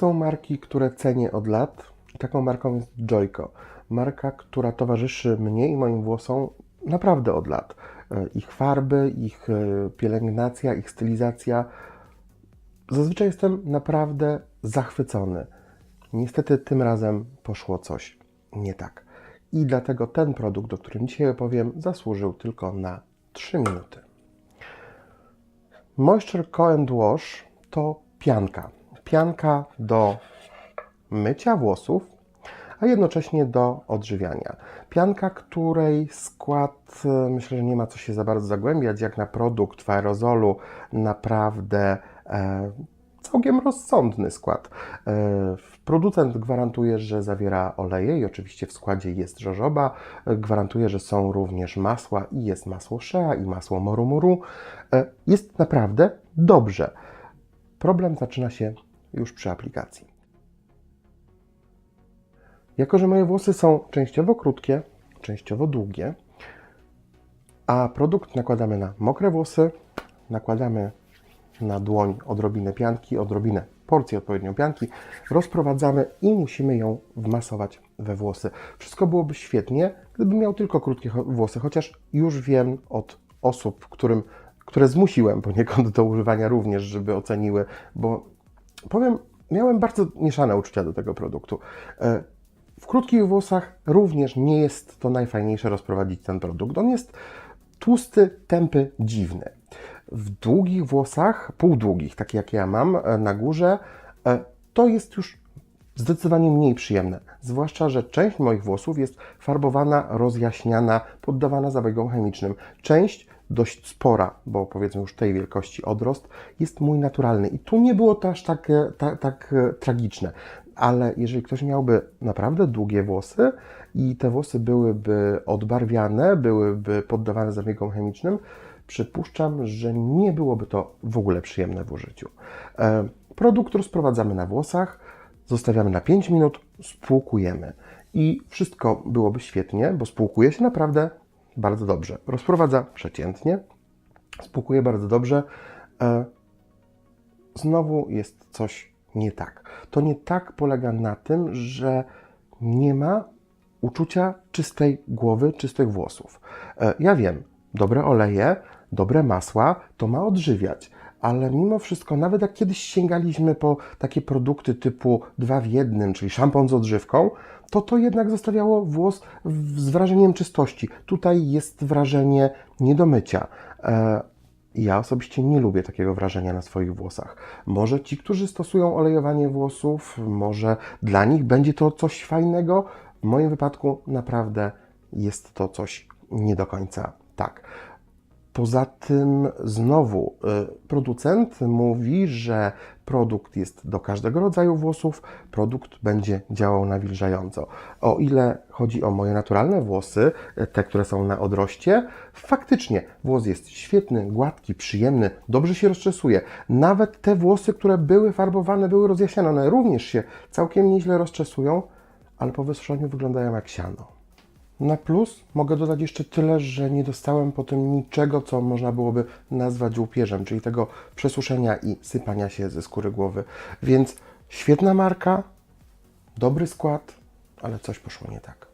są marki, które cenię od lat. Taką marką jest Joyko. Marka, która towarzyszy mnie i moim włosom naprawdę od lat. E, Ich farby, ich e, pielęgnacja, ich stylizacja. Zazwyczaj jestem naprawdę zachwycony. Niestety tym razem poszło coś nie tak. I dlatego ten produkt, o którym dzisiaj opowiem, zasłużył tylko na 3 minuty. Moisture Co Wash to pianka. Pianka do mycia włosów, a jednocześnie do odżywiania. Pianka, której skład, e, myślę, że nie ma co się za bardzo zagłębiać, jak na produkt w aerozolu, naprawdę e, całkiem rozsądny skład. E, producent gwarantuje, że zawiera oleje i oczywiście w składzie jest żożoba. E, Gwarantuje, że są również masła i jest masło shea i masło morumuru. E, Jest naprawdę dobrze. Problem zaczyna się już przy aplikacji. Jako, że moje włosy są częściowo krótkie, częściowo długie, a produkt nakładamy na mokre włosy, nakładamy na dłoń odrobinę pianki, odrobinę porcji odpowiednio pianki, rozprowadzamy i musimy ją wmasować we włosy. Wszystko byłoby świetnie, gdybym miał tylko krótkie włosy, chociaż już wiem od osób, którym, które zmusiłem poniekąd do używania również, żeby oceniły, bo powiem, miałem bardzo mieszane uczucia do tego produktu. E, W krótkich włosach również nie jest to najfajniejsze rozprowadzić ten produkt. On jest tłusty, tępy, dziwny. W długich włosach, półdługich, takie jak ja mam e, na górze, e, to jest już zdecydowanie mniej przyjemne. Zwłaszcza, że część moich włosów jest farbowana, rozjaśniana, poddawana zabiegom chemicznym. Część dość spora, bo powiedzmy już tej wielkości odrost, jest mój naturalny. I tu nie było to aż tak, e, tak, tak tragiczne. Ale jeżeli ktoś miałby naprawdę długie włosy i te włosy byłyby odbarwiane, byłyby poddawane zabiegom chemicznym, przypuszczam, że nie byłoby to w ogóle przyjemne w użyciu. E, Produkt rozprowadzamy na włosach, zostawiamy na 5 minut, spłukujemy. I wszystko byłoby świetnie, bo spłukuje się naprawdę bardzo dobrze. Rozprowadza przeciętnie, spłukuje bardzo dobrze. E, Znowu jest coś nie tak. To nie tak polega na tym, że nie ma uczucia czystej głowy, czystych włosów. E, Ja wiem, dobre oleje, dobre masła to ma odżywiać, ale mimo wszystko, nawet jak kiedyś sięgaliśmy po takie produkty typu dwa w jednym, czyli szampon z odżywką, to to jednak zostawiało włos z wrażeniem czystości. Tutaj jest wrażenie niedomycia. E, ja osobiście nie lubię takiego wrażenia na swoich włosach. Może ci, którzy stosują olejowanie włosów, może dla nich będzie to coś fajnego. W moim wypadku naprawdę jest to coś nie do końca tak. Poza tym, znowu, y, producent mówi, że produkt jest do każdego rodzaju włosów, produkt będzie działał nawilżająco. O ile chodzi o moje naturalne włosy, y, te, które są na odroście, faktycznie włos jest świetny, gładki, przyjemny, dobrze się rozczesuje. Nawet te włosy, które były farbowane, były rozjaśniane, one również się całkiem nieźle rozczesują, ale po wysuszeniu wyglądają jak siano. Na plus mogę dodać jeszcze tyle, że nie dostałem po tym niczego, co można byłoby nazwać łupieżem, czyli tego przesuszenia i sypania się ze skóry głowy. Więc świetna marka, dobry skład, ale coś poszło nie tak.